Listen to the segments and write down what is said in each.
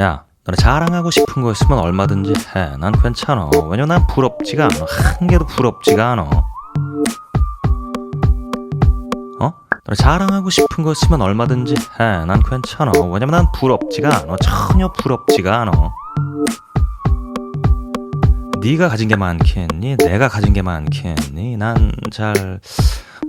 야, 너네 자랑하고 싶은 거 있으면 얼마든지 해. 난 괜찮아. 왜냐면 난 부럽지가 않아. 한 개도 부럽지가 않아. 어? 너네 자랑하고 싶은 거 있으면 얼마든지 해. 난 괜찮아. 왜냐면 난 부럽지가 않아. 전혀 부럽지가 않아. 네가 가진 게 많겠니? 내가 가진 게 많겠니? 난 잘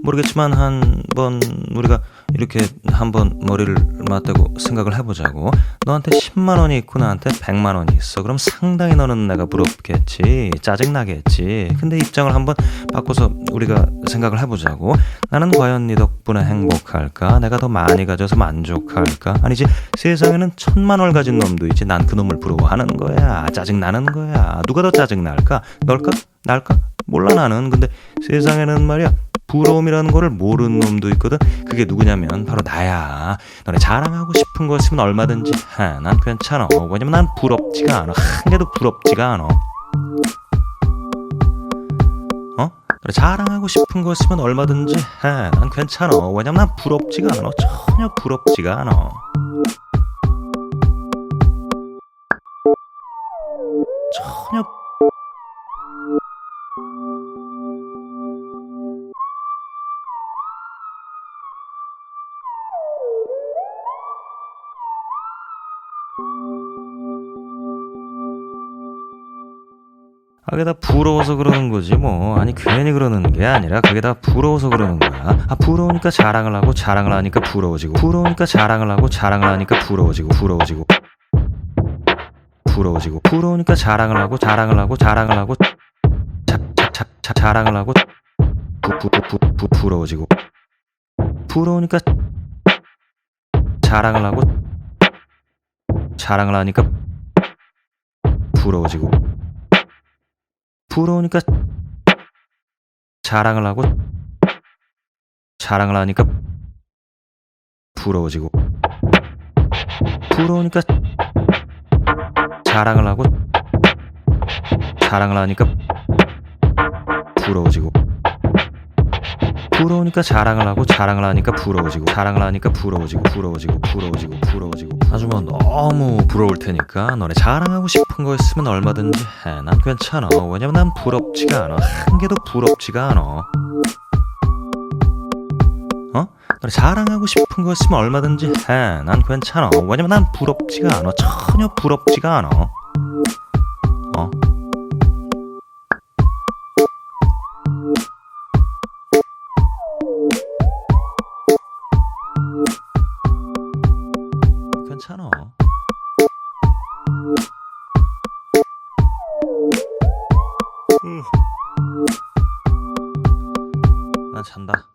모르겠지만 한 번 우리가 이렇게 한번 머리를 맞대고 생각을 해보자고. 너한테 10만 원이 있고 나한테 100만 원이 있어. 그럼 상당히 너는 내가 부럽겠지. 짜증 나겠지. 근데 입장을 한번 바꿔서 우리가 생각을 해보자고. 나는 과연 네 덕분에 행복할까? 내가 더 많이 가져서 만족할까? 아니지. 세상에는 천만 원 가진 놈도 있지. 난 그 놈을 부러워하는 거야. 짜증 나는 거야. 누가 더 짜증 날까? 널까? 날까? 몰라 나는. 근데 세상에는 말이야. 부러움이라는 거를 모르는 놈도 있거든. 그게 누구냐면 바로 나야. 너네 자랑하고 싶은 거 있으면 얼마든지 해. 난 괜찮아. 왜냐면 난 부럽지가 않아. 한 개도 부럽지가 않아. 어? 너네 자랑하고 싶은 거 있으면 얼마든지 해. 난 괜찮아. 왜냐면 난 부럽지가 않아. 전혀 부럽지가 않아. 전혀 아, 그게 다 부러워서 그러는 거지 뭐. 아니 괜히 그러는 게 아니라 그게 다 부러워서 그러는 거야. 아 부러우니까 자랑을 하고 자랑을 하니까 부러워지고. 부러우니까 자랑을 하고 자랑을 하니까 부러워지고. 부러워지고. 부러워지고. 부러우니까 자랑을 하고 자랑을 하고 자랑을 하고 자, 자, 자, 자, 자랑을 하고 부, 부, 부, 부, 부, 부러워지고. 부러우니까 자랑을 하고 자랑을 하니까 부러워지고 부러우니까 자랑을 하고 자랑을 하니까 부러워지고 부러우니까 자랑을 하고 자랑을 하니까 부러워지고 부러우니까 자랑을 하고 자랑을 하니까 부러워지고 자랑을 하니까 부러워지고 부러워지고 부러워지고 부러워지고 뭐 너무 부러울 테니까 너네 자랑하고 싶은 거 있으면 얼마든지 해. 난 괜찮아. 왜냐면 난 부럽지가 않아. 한 개도 부럽지가 않아. 어? 너네 자랑하고 싶은 거 있으면 얼마든지 해. 난 괜찮아. 왜냐면 난 부럽지가 않아. 전혀 부럽지가 않아. 어? 괜찮아. 난 잔다.